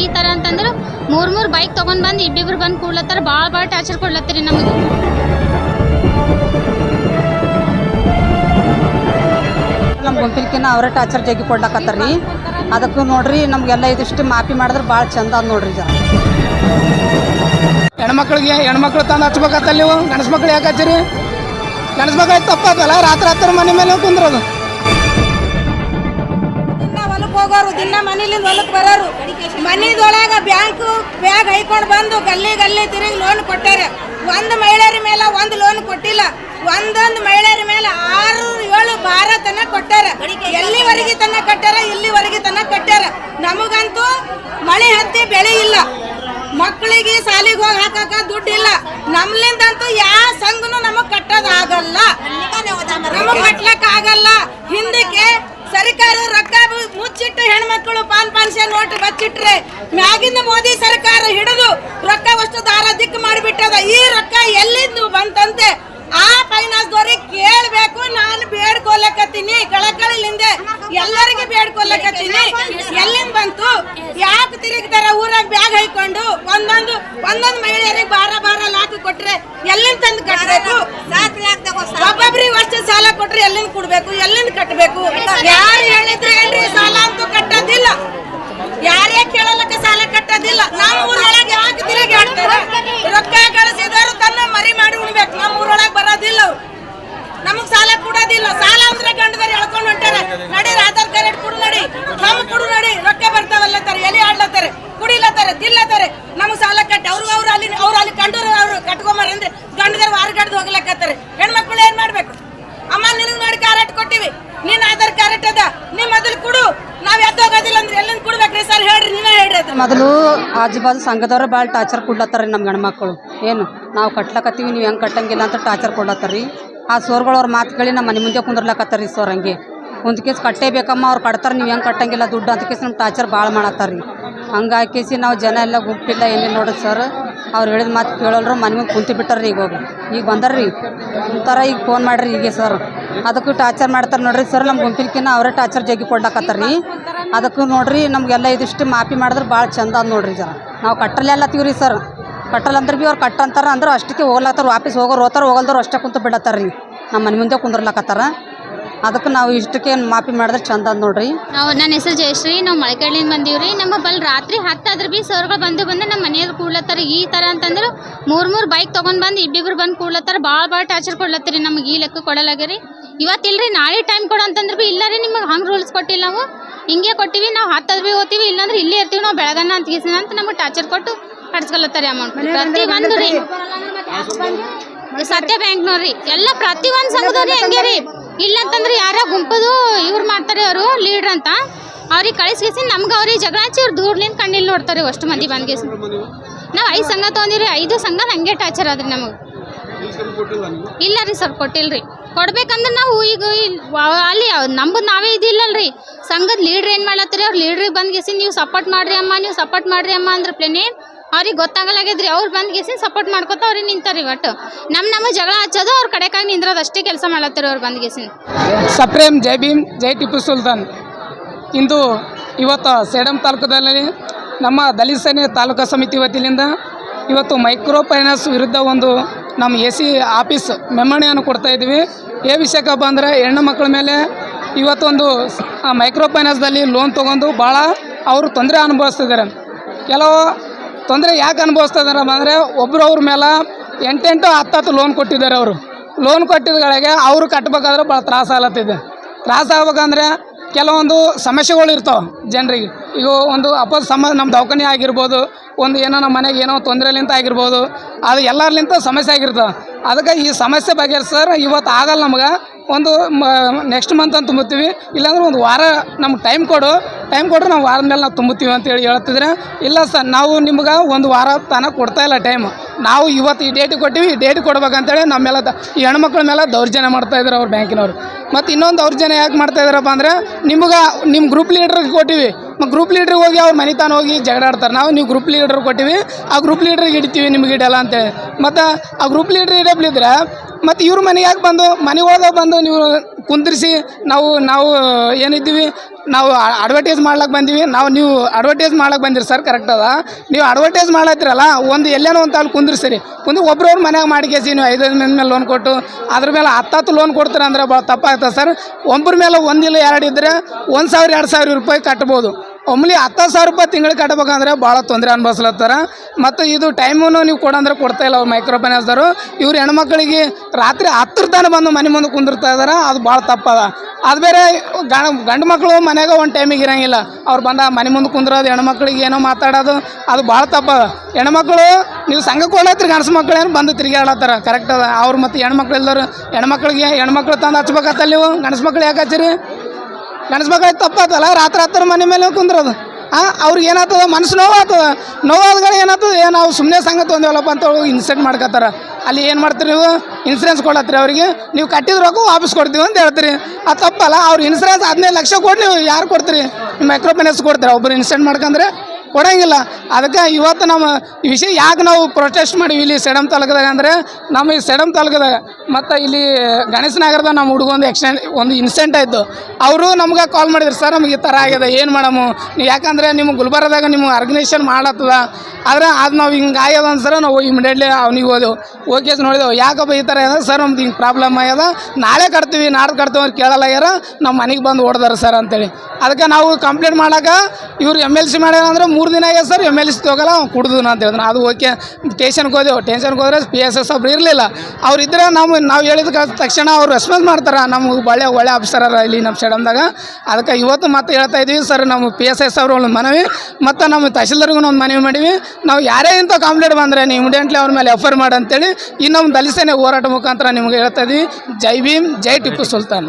ಈ ತರ ಅಂತಂದ್ರೆ ಮೂರ್ ಮೂರ್ ಬೈಕ್ ತಗೊಂಡ್ ಬಂದ್ ಇಬ್ಬಿಬ್ರು ಬಂದ್ ಕೂಡ್ಲತ್ತಾರ. ಭಾಳ ಭಾಳ ಟಾರ್ಚರ್ ಕೊಡ್ಲತ್ತೀರಿ ನಮಗೆ. ನಮ್ಮ ಗುಂಪಿಲ್ಕಿನ ಅವರೇ ಟಾರ್ಚರ್ ಜಗ್ಗಿ ಕೊಡ್ಲಕತ್ತಾರ ರೀ ಅದಕ್ಕೂ ನೋಡ್ರಿ ನಮ್ಗೆಲ್ಲ ಇದಿಷ್ಟು ಮಾಫಿ ಮಾಡಿದ್ರೆ ಭಾಳ ಚಂದ ಅದ ನೋಡ್ರಿ ಜನ. ಹೆಣ್ಮಕ್ಳಿಗೆ ಹೆಣ್ಮಕ್ಳು ತಂದು ಹಚ್ಬೇಕತ್ತಲ್ಲ ನೀವು? ಗಂಡಸ್ ಮಕ್ಳು ಯಾಕೆ ಹಚ್ಚಿರಿ? ಗಣಸ್ ಮಕ್ಳಿಗೆ ತಪ್ಪತ್ತಲ್ಲ ರಾತ್ರಿ ಹತ್ತರ ಮನೆ ಮೇಲೆ ಕುಂದ್ರದು. ಹೋಗೋರು ದಿನ ಮನೇಲಿಂದ ಹೊಲಕ್ಕೆ ಬರೋರು. ಮನಿದೊಳಗ ಬ್ಯಾಂಕ್ ಬ್ಯಾಗ್ ಹೈಕೊಂಡು ಬಂದು ಗಲ್ಲಿ ಗಲ್ಲಿ ತಿರುಗಿ ಲೋನ್ ಕೊಟ್ಟಾರ. ಒಂದು ಮಹಿಳೆಯರ ಮೇಲೆ ಒಂದು ಲೋನ್ ಕೊಟ್ಟಿಲ್ಲ. ಒಂದೊಂದು ಮಹಿಳೆಯರ ಮೇಲೆ ಆರು ಏಳು ಭಾರ ತನ ಕೊಟ್ಟಾರ. ಎಲ್ಲಿವರೆಗೆ ತನ ಕಟ್ಟಾರ ಇಲ್ಲಿವರೆಗೆ ತನ ಕಟ್ಟಾರ ನಮಗಂತೂ ಮಳೆ ಹತ್ತಿ ಬೆಳೆ ಇಲ್ಲ. ಮಕ್ಕಳಿಗೆ ಸಾಲಿಗೆ ಹೋಗಿ ಹಾಕಾಕ ದುಡ್ಡು ಇಲ್ಲ. ನಮ್ಲಿಂದಂತೂ ಯಾವ ಸಂಘನು ನಮಗ್ ಕಟ್ಟೋದಾಗಲ್ಲ ನಮಗ್ ಕಟ್ಲಕ್ ಆಗಲ್ಲ ಹಿಂದಕ್ಕೆ ಸರ್ಕಾರ ರೊಕ್ಕ ಮು- ಮುಚ್ಚಿಟ್ಟು ಹೆಣ್ಮಕ್ಳು ಪಾನ್ ನೋಟು ಬಚ್ಚಿಟ್ರೆ ಮ್ಯಾಗಿಂದ ಮೋದಿ ಸರ್ಕಾರ ಹಿಡಿದು ರೊಕ್ಕ ವಸ್ತು ದಾರ ದಿಕ್ಕು ಮಾಡಿಬಿಟ್ಟದ. ಈ ರೊಕ್ಕ ಎಲ್ಲಿಂದ ಬಂತಂತೆ? ಆ ಫೈನಾನ್ಸ್ ದೋರಿ ಕೇಳಬೇಕು. ನಾನು ಬೇಡ್ಕೊಲ್ಲಕತ್ತೀನಿ ಕಳಕಳಿಲಿಂದ ಎಲ್ಲರಿಗೂ ಬೇಡ್ಕೊಲ್ಲಕತ್ತೀನಿ ಎಲ್ಲಿಂದ ಬಂತು? ಯಾಕೆ ತಿರುಗ್ತಾರ? ಊರಾಗ ಬ್ಯಾಗ್ ಹೈಕೊಂಡು ಒಂದೊಂದು ಒಂದೊಂದು ಮಹಿಳೆಯರಿಗೆ ಬಾರ ಬಾರ ಲಾಕ್ ಕೊಟ್ರೆ ಎಲ್ಲಿಂದ ತಂದು ಕಟ್ಟಬೇಕು ಒಬ್ಬೊಬ್ರಿಗೆ ಅಷ್ಟು ಸಾಲ ಕೊಟ್ರೆ ಎಲ್ಲಿಂದ ಕೊಡ್ಬೇಕು? ಎಲ್ಲಿಂದ ಕಟ್ಟಬೇಕು ಯಾರು ಹೇಳಿದ್ರೆ ಏನ್ರಿ ಸಾಲ ಅಂತೂ ಕಟ್ಟೋದಿಲ್ಲ ಯಾರೇ ಕೇಳಲಕ್ಕ ಸಾಲ ಕಟ್ಟೋದಿಲ್ಲ. ನಮ್ಮ ಊರೊಳಗೆ ಯಾಕೆ ತಿರುಗಿ ಆಡ್ತಾರೆ ರೊಕ್ಕ ಗಳಿಸಿದವರು ತನ್ನ ಮರಿ ಮಾಡಿ ಉಣ್ಬೇಕು ನಮ್ಮ ಊರೊಳಗೆ ಬರೋದಿಲ್ಲ ಅವ್ರು. ನಮಗ್ ಸಾಲ ಕೊಡೋದಿಲ್ಲ. ಸಾಲ ಅಂದ್ರೆ ಗಂಡದಾರ ಎಳ್ಕೊಂಡು ಹೊಂಟಾರ. ನಡಿ, ಆಧಾರ್ ಕಾರ್ಡ್ ಕೊಡು, ನಡಿ. ನಮ್ ಕೊಡು, ನಡಿ. ರೊಕ್ಕ ಬರ್ತಾವಲ್ಲತ್ತಾರ. ಎಲ್ಲಿ ಆಡ್ಲತ್ತಾರೆ ಕುಡಿಲತ್ತಾರೆ ತಿಲ್ಲತ್ತಾರೆ ನಮಗ್ ಸಾಲ ಕಟ್ಟಿ, ಅವ್ರು ಅವ್ರು ಅಲ್ಲಿ ಅವ್ರು ಅಲ್ಲಿ ಕಂಡೂರು ಅವ್ರು ಕಟ್ಕೊಂಬಾರ ಅಂದ್ರೆ ಗಂಡದಾರ ವಾರಗಡ್ದು ಹೋಗ್ಲಕತ್ತಾರೆ. ಹೆಣ್ಮಕ್ಳು ಏನ್ ಮಾಡ್ಬೇಕು? ಅಮ್ಮ, ನಿನಗ್ ನೋಡಿ ಕಾರ್ಡ್ ಕೊಟ್ಟಿವಿ. ನೀನ್ ಆಧಾರ್ ಕಾರ್ಡ್ ಅದ. ನೀ ಮೊದಲು ಕೊಡು. ನಾವ್ ಎದ್ದೋಗೋದಿಲ್ಲ ಅಂದ್ರೆ ಎಲ್ಲಿಂದ ಕೊಡ್ಬೇಕ್ರಿ ಸರ್ ಹೇಳ್ರಿ ನೀವೇ ಹೇಳ್ರಿ ಅದ್ರ ಮೊದಲು ಆಜು ಬಾಜು ಸಂಘದವ್ರು ಭಾಳ ಟಾರ್ಚರ್ ಕೊಡ್ಲತ್ತಾರ ರೀ ನಮ್ಮ ಗಂಡ್ಮಕ್ಳು. ಏನು, ನಾವು ಕಟ್ಲಕತ್ತೀವಿ, ನೀವು ಹೆಂಗೆ ಕಟ್ಟಂಗಿಲ್ಲ ಅಂತ ಟಾರ್ಚರ್ ಕೊಡ್ಲತ್ತಾರ ರೀ ಆ ಸೋರ್ಗಳು ಅವ್ರ ಮಾತು ಕೇಳಿ ನಮ್ಮ ಮನೆ ಮುಂದೆ ಕುಂದ್ರಲಕತ್ತಾರ ರೀ ಸೋರ್ ಹಂಗೆ. ಒಂದು ಕೇಸ್ ಕಟ್ಟೇಬೇಕಮ್ಮ, ಅವ್ರು ಕಟ್ತಾರೆ, ನೀವು ಹೆಂಗೆ ಕಟ್ಟಂಗಿಲ್ಲ ದುಡ್ಡು ಅಂತ ಕೇಸ್ ನಮ್ಮ ಟಾರ್ಚರ್ ಭಾಳ ಮಾಡತ್ತಾರ ರೀ ಹಂಗಾಗಿ ಕೇಸಿ ನಾವು ಜನ ಎಲ್ಲ ಗುಂಪಿಲ್ಲ ಏನೇನು ನೋಡ್ರಿ ಸರ್. ಅವ್ರು ಹೇಳಿದ ಮಾತು ಕೇಳಲ್ರು ಮನೆ ಮುಂದೆ ಕುಂತು ಬಿಟ್ಟಾರ್ರಿ ಈಗ ಹೋಗಿ. ಈಗ ಬಂದಾರ್ರಿ. ಒಂಥರ ಈಗ ಫೋನ್ ಮಾಡ್ರಿ ಈಗ ಸರ್. ಅದಕ್ಕೂ ಟಾರ್ಚರ್ ಮಾಡ್ತಾರೆ ನೋಡ್ರಿ ಸರ್ ನಮ್ಮ ಗುಂಪಿಲ್ಕಿನ್ನ ಅವರೇ ಟಾರ್ಚರ್ ಜಗ್ಗಿ ಕೊಡ್ಲಕತ್ತಾರ ರೀ ಅದಕ್ಕೂ ನೋಡ್ರಿ, ನಮಗೆಲ್ಲ ಇದಿಷ್ಟು ಮಾಫಿ ಮಾಡಿದ್ರೆ ಭಾಳ ಚಂದ ಅದ ನೋಡ್ರಿ ಜರ. ನಾವು ಕಟ್ಟಲೆಲ್ಲ ರೀ ಸರ್. ಕಟ್ಟಲ್ಲ ಅಂದ್ರೆ ಭೀ ಅವ್ರು ಕಟ್ಟಂತಾರ, ಅಂದ್ರೆ ಅಷ್ಟಕ್ಕೆ ಹೋಗ್ಲತ್ತಾರ, ವಾಪಸ್ ಹೋಗೋರು ಹೋತಾರ ಹೋಗಲ್ದವ್ರು ಅಷ್ಟೇ ಕುಂತು ಬಿಡತ್ತಾರ ರೀ. ನಮ್ಮ ಮನೆ ಮುಂದೆ ಕುಂದ್ರಲಕತ್ತಾರ. ಅದಕ್ಕೆ ನಾವು ಇಷ್ಟಕ್ಕೆ ಮಾಫಿ ಮಾಡಿದ್ರೆ ಚಂದ ಅದ ನೋಡ್ರಿ. ನಾವು ನನ್ನ ಹೆಸರು ಜಯಶ್ರೀ, ನಾವು ಮಳೆಕಳ್ಳಿಂದ ರೀ. ನಮ್ಮ ಬಲ್ ರಾತ್ರಿ ಹತ್ತಾದ್ರೆ ಬಿ ಸರ್ಗಳು ಬಂದು ಬಂದು ನಮ್ಮ ಮನೆಯಲ್ಲಿ ಕೂಡ್ಲತ್ತಾರ. ಈ ಥರ ಅಂತಂದ್ರೆ ಮೂರು ಮೂರು ಬೈಕ್ ತೊಗೊಂಡು ಬಂದು ಇಬ್ಬಿಬ್ರು ಬಂದು ಕೂಡ್ಲತ್ತಾರ. ಭಾಳ ಭಾಳ ಟಾರ್ಚರ್ ಕೊಡ್ಲತ್ತೀರಿ ನಮಗೆ ಈ ಲೆಕ್ಕ ಕೊಡಲಾಗ್ರಿ ಇವತ್ತಿಲ್ರಿ, ನಾಳೆ ಟೈಮ್ ಕೊಡು ಅಂತಂದ್ರೆ ಬಿ ಇಲ್ಲ ರೀ, ನಿಮಗೆ ಹಂಗೆ ರೂಲ್ಸ್ ಕೊಟ್ಟಿಲ್ಲ ನಾವು. ಹಿಂಗೆ ಕೊಟ್ಟಿವಿ ನಾವು ಹತ್ತಾದ್ರೆ ಬಿ ಹೋಗ್ತೀವಿ ಇಲ್ಲಾಂದ್ರೆ ಇಲ್ಲೇ ಇರ್ತೀವಿ ನಾವು ಬೆಳಗನ್ನ ಅಂತ ಗೀಸನ ಅಂತ ನಮಗೆ ಟಾರ್ಚರ್ ಕೊಟ್ಟು ಕಟ್ಸ್ಕೊಳತ್ತಾರೆ ಅಮೌಂಟ್ ಪ್ರತಿ ಒಂದು ರೀ. ಸತ್ಯ ಬ್ಯಾಂಕ್ನವ್ರಿ ಎಲ್ಲ ಪ್ರತಿ ಒಂದು ಸಂಘದವ್ರಿ ಹಂಗೆ ರೀ. ಇಲ್ಲ ಅಂತಂದ್ರೆ ಯಾರ ಗುಂಪದು ಇವ್ರು ಮಾಡ್ತಾರೆ ಅವರು ಲೀಡ್ರ್ ಅಂತ. ಅವ್ರಿಗೆ ಕಳಿಸ್ಕೇಸಿ ನಮ್ಗೆ ಅವ್ರಿಗೆ ಜಗಳ ಹಚ್ಚಿ ಅವ್ರು ದೂರ್ಲಿಂದ ಕಣ್ಣಿಲ್ಲಿ ನೋಡ್ತಾರೆ ಅಷ್ಟು ಮಂದಿ ಬಂದ್ಗೇಸಿ ನಾವು ಐದು ಸಂಘ ತೊಗೊಂಡಿವ್ರಿ ಐದು ಸಂಘ ಹಂಗೆ ಟಾರ್ಚರ್ ಆದ್ರಿ ನಮಗೆ. ಇಲ್ಲ ರೀ ಸರ್ ಕೊಟ್ಟಿಲ್ರಿ. ಕೊಡ್ಬೇಕಂದ್ರೆ ನಾವು ಈಗ ಅಲ್ಲಿ ನಮ್ಮದು ನಾವೇ ಇದಿಲ್ಲಲ್ರಿ. ಸಂಘದ ಲೀಡ್ರ್ ಏನು ಮಾಡ್ಲತ್ತೀರಿ? ಅವ್ರು ಲೀಡ್ರಿಗೆ ಬಂದ್ಗೇಸಿ ನೀವು ಸಪೋರ್ಟ್ ಮಾಡ್ರಿ ಅಮ್ಮ, ನೀವು ಸಪೋರ್ಟ್ ಮಾಡ್ರಿ ಅಮ್ಮ ಅಂದ್ರೆ ಪ್ಲೇನೇ ಅವ್ರಿಗೆ ಗೊತ್ತಾಗಲಾಗ್ಯದ್ರಿ. ಅವ್ರು ಬಂದ್ಗೇಸಿ ಸಪೋರ್ಟ್ ಮಾಡ್ಕೊತ ಅವ್ರಿಗೆ ನಿಂತಾರಿ ಒಟ್ಟು. ನಮ್ಮ ನಮ್ಮ ಜಗಳ ಹಚ್ಚೋದು ಅವ್ರ ಕಡೆಕಾಗಿ ನಿಂದ್ರೋದು ಅಷ್ಟೇ ಕೆಲಸ ಮಾಡ್ಲತ್ತೀರಿ ಅವ್ರು ಬಂದ್ಗೇಸಿ. ಸಪ್ರೇಮ್ ಜೈ ಭೀಮ್, ಜೈ ಟಿಪ್ಪು ಸುಲ್ತಾನ್. ಇಂದು ಇವತ್ತು ಸೇಡಂ ತಾಲೂಕದಲ್ಲಿ ನಮ್ಮ ದಲಿತ ಸೇನೆ ತಾಲೂಕಾ ಸಮಿತಿ ವತಿಯಿಂದ ಇವತ್ತು ಮೈಕ್ರೋ ಫೈನಾನ್ಸ್ ವಿರುದ್ಧ ಒಂದು ನಮ್ಮ ಎ ಸಿ ಆಫೀಸ್ ಮೆಮ್ಮಣೆಯನ್ನು ಕೊಡ್ತಾ ಇದ್ದೀವಿ. ಏ ವಿಷಯಕ್ಕಪ್ಪ ಅಂದರೆ ಹೆಣ್ಣು ಮಕ್ಕಳ ಮೇಲೆ ಇವತ್ತೊಂದು ಮೈಕ್ರೋ ಫೈನಾನ್ಸ್ದಲ್ಲಿ ಲೋನ್ ತೊಗೊಂಡು ಭಾಳ ಅವರು ತೊಂದರೆ ಅನುಭವಿಸ್ತಿದ್ದಾರೆ ಕೆಲವು ತೊಂದರೆ ಯಾಕೆ ಅನುಭವಿಸ್ತಾ ಇದ್ದಾರೆ ಅಂದರೆ ಒಬ್ಬರವ್ರ ಮೇಲೆ ಎಂಟೆಂಟು ಹತ್ತತ್ತು ಲೋನ್ ಕೊಟ್ಟಿದ್ದಾರೆ ಅವರು. ಲೋನ್ ಕೊಟ್ಟಿದ್ದಗಳಿಗೆ ಅವರು ಕಟ್ಟಬೇಕಾದ್ರೆ ಭಾಳ ತ್ರಾಸ ಆಗ್ಲತ್ತಿದೆ. ತ್ರಾಸ ಆಗ್ಬೇಕಂದ್ರೆ ಕೆಲವೊಂದು ಸಮಸ್ಯೆಗಳು ಇರ್ತಾವೆ ಜನರಿಗೆ. ಈಗ ಒಂದು ಅಪೋಸ್ ಸಮ ನಮ್ಮ ದವಾಖಾನೆ ಆಗಿರ್ಬೋದು, ಒಂದು ಏನೋ ನಮ್ಮ ಮನೆಗೆ ಏನೋ ತೊಂದರೆಲಿಂತ ಆಗಿರ್ಬೋದು, ಅದು ಎಲ್ಲರ್ಲಿಂತ ಸಮಸ್ಯೆ ಆಗಿರ್ತಾವೆ. ಅದಕ್ಕೆ ಈ ಸಮಸ್ಯೆ ಬಗೆಹರಿಸರ್ ಇವತ್ತು ಆಗಲ್ಲ ನಮ್ಗೆ. ಒಂದು ನೆಕ್ಸ್ಟ್ ಮಂತ್ ಅಂತ ತುಂಬುತ್ತೀವಿ. ಇಲ್ಲಾಂದ್ರೆ ಒಂದು ವಾರ ನಮ್ಗೆ ಟೈಮ್ ಕೊಡು. ಟೈಮ್ ಕೊಡ್ರೆ ನಾವು ವಾರದ ಮೇಲೆ ನಾವು ತುಂಬುತ್ತೀವಿ ಅಂತೇಳಿ ಹೇಳ್ತಿದ್ರೆ, ಇಲ್ಲ ಸರ್ ನಾವು ನಿಮ್ಗೆ ಒಂದು ವಾರ ತನಕ ಕೊಡ್ತಾ ಇಲ್ಲ ಟೈಮ್ ನಾವು ಇವತ್ತು ಈ ಡೇಟಿಗೆ ಕೊಟ್ಟಿವಿ, ಈ ಡೇಟಿಗೆ ಕೊಡ್ಬೇಕಂತೇಳಿ ನಮ್ಮೆಲ್ಲ ಈ ಹೆಣ್ಮಕ್ಳ ಮೇಲೆ ದೌರ್ಜನ್ಯ ಮಾಡ್ತಾ ಇದ್ದಾರೆ ಅವ್ರು ಬ್ಯಾಂಕಿನವ್ರು ಮತ್ತು ಇನ್ನೊಂದು ದೌರ್ಜನ್ಯ ಯಾಕೆ ಮಾಡ್ತಾ ಇದ್ದಾರಪ್ಪ ಅಂದರೆ, ನಿಮ್ಗೆ ನಿಮ್ಮ ಗ್ರೂಪ್ ಲೀಡ್ರಿಗೆ ಕೊಟ್ಟಿವಿ. ಗ್ರೂಪ್ ಲೀಡ್ರಿಗೆ ಹೋಗಿ ಅವ್ರ ಮನೆ ತಾನು ಹೋಗಿ ಜಗಳಾಡ್ತಾರೆ ನಾವು ನೀವು ಗ್ರೂಪ್ ಲೀಡರ್ ಕೊಟ್ಟಿವಿ, ಆ ಗ್ರೂಪ್ ಲೀಡ್ರಿಗೆ ಇಡ್ತೀವಿ ನಿಮ್ಗೆ ಇಡಲ್ಲ ಅಂತೇಳಿ ಮತ್ತು ಆ ಗ್ರೂಪ್ ಲೀಡ್ರ್ ಇಡಬ್ಲಿದ್ರೆ ಮತ್ತು ಇವ್ರ ಮನೆಗೆ ಯಾಕೆ ಬಂದು, ಮನೆ ಒಳಗೆ ಬಂದು ನೀವು ಕುಂದಿರಿಸಿ ನಾವು ನಾವು ಏನಿದ್ದೀವಿ, ನಾವು ಅಡ್ವರ್ಟೈಸ್ ಮಾಡ್ಲಕ್ಕೆ ಬಂದೀವಿ. ನಾವು, ನೀವು ಅಡ್ವರ್ಟೈಸ್ ಮಾಡ್ಲಕ್ಕೆ ಬಂದಿರಿ ಸರ್ ಕರೆಕ್ಟ್ ಅದ. ನೀವು ಅಡ್ವರ್ಟೈಸ್ ಮಾಡತ್ತಿರಲ್ಲ ಒಂದು ಎಲ್ಲೇನೋ ಒಂದು ಅಲ್ಲಿ ಕುಂದಿರ್ಸಿರಿ ಕುಂದು ಒಬ್ರವ್ರ ಮನ್ಯಾಗ ಮಾಡಿಕೇಸಿ ನೀವು ಐದು ಮಂದಿ ಮೇಲೆ ಲೋನ್ ಕೊಟ್ಟು, ಅದ್ರ ಮೇಲೆ ಹತ್ತತ್ತು ಲೋನ್ ಕೊಡ್ತೀರ ಅಂದ್ರೆ ಭಾಳ ತಪ್ಪಾಗ್ತದೆ ಸರ್ ಒಬ್ಬರ ಮೇಲೆ ಒಂದಿಲ್ಲ, ಎರಡು ಇದ್ದರೆ ಒಂದು ಸಾವಿರ, ಎರಡು ಸಾವಿರ ರೂಪಾಯಿ ಕಟ್ಬೋದು. ಒಮ್ಲಿ ಹತ್ತು ಸಾವಿರ ರೂಪಾಯಿ ತಿಂಗಳಿಗೆ ಕಟ್ಟಬೇಕಂದ್ರೆ ಭಾಳ ತೊಂದರೆ ಅನುಭವಿಸ್ಲತ್ತಾರ. ಮತ್ತು ಇದು ಟೈಮನ್ನು ನೀವು ಕೊಡಂದ್ರೆ ಕೊಡ್ತಾ ಇಲ್ಲ ಅವ್ರು ಮೈಕ್ರೋ ಫೈನಾನ್ಸ್ದವರು. ಇವ್ರು ಹೆಣ್ಮಕ್ಳಿಗೆ ರಾತ್ರಿ ಹತ್ತರ ತನಕ ಬಂದು ಮನೆ ಮುಂದೆ ಕುಂದಿರ್ತಾ ಇದಾರೆ, ಅದು ಭಾಳ ತಪ್ಪದ. ಅದು ಬೇರೆ ಗಂಡ, ಗಂಡು ಮಕ್ಕಳು ಮನ್ಯಾಗ ಒಂದು ಟೈಮಿಗೆ ಇರಂಗಿಲ್ಲ. ಅವ್ರು ಬಂದ ಮನೆ ಮುಂದೆ ಕುಂದಿರೋದು, ಹೆಣ್ಮಕ್ಳಿಗೆ ಏನೋ ಮಾತಾಡೋದು, ಅದು ಭಾಳ ತಪ್ಪದ. ಹೆಣ್ಮಕ್ಳು, ನೀವು ಸಂಘಕ್ಕೆ ಹೋಗ್ಲತ್ರಿ ಗಂಡಸು ಮಕ್ಕಳೇನು ಬಂದು ತಿರುಗಾಡತ್ತಾರ ಕರೆಕ್ಟ್ ಅದ. ಅವ್ರು ಮತ್ತು ಹೆಣ್ಮಕ್ಳು ಇಲ್ದವ್ರು, ಹೆಣ್ಮಕ್ಳಿಗೆ, ಹೆಣ್ಮಕ್ಳು ತಂದು ಹಚ್ಬೇಕತ್ತಲ್ಲ ನೀವು ಗಂಡಸು ಮಕ್ಳು ಯಾಕೆ ಹಚ್ಚಿರಿ? ಗಂಡಸ ತಪ್ಪಾಯ್ತಲ್ಲ ರಾತ್ರಿ ಹತ್ತರ ಮನೆ ಮೇಲೆ ಕುಂದ್ರದು. ಹಾಂ ಅವ್ರಿಗೆ ಏನಾಗ್ತದ? ಮನಸ್ಸು ನೋವಾಗ್ತದ. ನೋವಾದ್ಗಳು ಏನಾಗ್ತದ? ಏನು ನಾವು ಸುಮ್ಮನೆ ಸಂಗತಿ ಒಂದೇವಲ್ಲಪ್ಪ ಅಂತ ಇನ್ಸೆಂಟ್ ಮಾಡ್ಕೋತಾರೆ ಅಲ್ಲಿ ಏನು ಮಾಡ್ತೀರಿ ನೀವು? ಇನ್ಸೂರೆನ್ಸ್ ಕೊಡತ್ತೀರಿ ಅವರಿಗೆ. ನೀವು ಕಟ್ಟಿದ ರೊಕ್ಕ ವಾಪಸ್ ಕೊಡ್ತೀವಿ ಅಂತ ಹೇಳ್ತೀರಿ. ಅದು ತಪ್ಪಲ್ಲ. ಅವ್ರು ಇನ್ಸೂರೆನ್ಸ್ ಹದಿನೈದು ಲಕ್ಷ ಕೊಟ್ಟು ನೀವು. ಯಾರು ಕೊಡ್ತೀರಿ? ಮೈಕ್ರೋ ಫೈನಾನ್ಸ್ ಕೊಡ್ತೀರಾ? ಒಬ್ಬರು ಇನ್ಸೆಂಟ್ ಮಾಡ್ಕಂದ್ರೆ. ಕೊಡಂಗಿಲ್ಲ. ಅದಕ್ಕೆ ಇವತ್ತು ನಮ್ಮ ವಿಷಯ ಯಾಕೆ ನಾವು ಪ್ರೊಟೆಸ್ಟ್ ಮಾಡೀವಿ ಇಲ್ಲಿ ಸೆಡಮ್ ತಾಲೂಕದಾಗ ಅಂದರೆ ನಮ್ಮ ಈ ಸೆಡಮ್ ತಾಲೂಕದಾಗ ಮತ್ತು ಇಲ್ಲಿ ಗಣೇಶ ನಗರದಾಗ ನಮ್ಮ ಹುಡುಗೊಂದು ಎಕ್ಸಿಡೆಂಟ್ ಒಂದು ಇನ್ಸಿಡೆಂಟ್ ಆಯಿತು. ಅವರು ನಮ್ಗೆ ಕಾಲ್ ಮಾಡಿದ್ರು, ಸರ್, ನಮಗೆ ಈ ಥರ ಆಗಿದೆ, ಏನು ಮಾಡಮು? ಯಾಕಂದರೆ ನಿಮ್ಮ ಗುಲ್ಬರ್ಗದಾಗ ನಿಮ್ಗೆ ಆರ್ಗನೈಸೇಷನ್ ಮಾಡತ್ತದ. ಆದರೆ ಅದು ನಾವು ಹಿಂಗೆ ಆಗ್ಯದ ಸರ್, ನಾವು ಇಮಿಡಿಯೇಟ್ಲಿ ಅವ್ನಿಗೆ ಹೋದೆವು. ಓಕೆ ನೋಡಿದೆವು. ಯಾಕಪ್ಪ ಈ ಥರ ಇದೆ? ಸರ್, ನಮ್ದು ಹಿಂಗೆ ಪ್ರಾಬ್ಲಮ್ ಆಗ್ಯದ. ನಾಳೆ ಕಟ್ತೀವಿ, ನಾಡ್ದು ಕಟ್ತೀವಿ ಅವ್ರು ಕೇಳಲ್ಲ ಯಾರ. ನಮ್ಮ ಮನೆಗೆ ಬಂದು ಓಡ್ದಾರೆ ಸರ್ ಅಂತೇಳಿ ಅದಕ್ಕೆ ನಾವು ಕಂಪ್ಲೇಂಟ್ ಮಾಡೋಕೆ ಇವ್ರು ಎಂ ಎಲ್ ಸಿ ಮಾಡ್ಯಾರ ಅಂದ್ರೆ ದಿನ ಆಗ್ಯದ ಸರ್ ಎಂ ಎಲ್ ಸಿ ತಗೋಲ್ಲ ಅವ್ನು ಕುಡ್ದು ಅಂತ ಹೇಳಿದ್ರು. ಅದು ಓಕೆ ಟೇಷನ್ಗೆ ಹೋದೆವು. ಟೇಷನ್ಗೆ ಹೋದ್ರೆ ಪಿ ಎಸ್ ಎಸ್ ಒಬ್ರು ಇರಲಿಲ್ಲ. ಅವ್ರು ನಾವು ನಾವು ಹೇಳಿದ ತಕ್ಷಣ ಅವ್ರು ರೆಸ್ಪಾನ್ಸ್ ಮಾಡ್ತಾರೆ. ನಮಗೆ ಒಳ್ಳೆ ಒಳ್ಳೆ ಆಫೀಸರ್ ಅರ ಇಲ್ಲಿ ನಮ್ಮ ಸ್ಟೇಡಮ್ದಾಗ ಅದಕ್ಕೆ ಇವತ್ತು ಮತ್ತೆ ಹೇಳ್ತಾ ಇದ್ದೀವಿ ಸರ್, ನಮ್ಮ ಪಿ ಎಸ್ ಎಸ್ ಅವ್ರು ಮನವಿ, ಮತ್ತು ನಮ್ಮ ತಹಶೀಲ್ದಾರ್ಗೂ ಒಂದು ಮನವಿ ಮಾಡೀವಿ. ನಾವು ಯಾರೇ ಇಂಥ ಕಾಂಪ್ಲೇಂಟ್ ಬಂದರೆ ನೀವು ಇಮಿಡಿಯೇಟ್ಲಿ ಅವ್ರ ಮೇಲೆ ಎಫರ್ ಮಾಡಿ ಅಂತೇಳಿ, ಇನ್ನೊಂದು ದಲಿಸೇನೆ ಹೋರಾಟ ಮುಖಾಂತರ ನಿಮ್ಗೆ ಹೇಳ್ತಾ ಇದ್ದೀವಿ ಜೈ ಭೀಮ್, ಜೈ ಟಿಪ್ಪು ಸುಲ್ತಾನ್.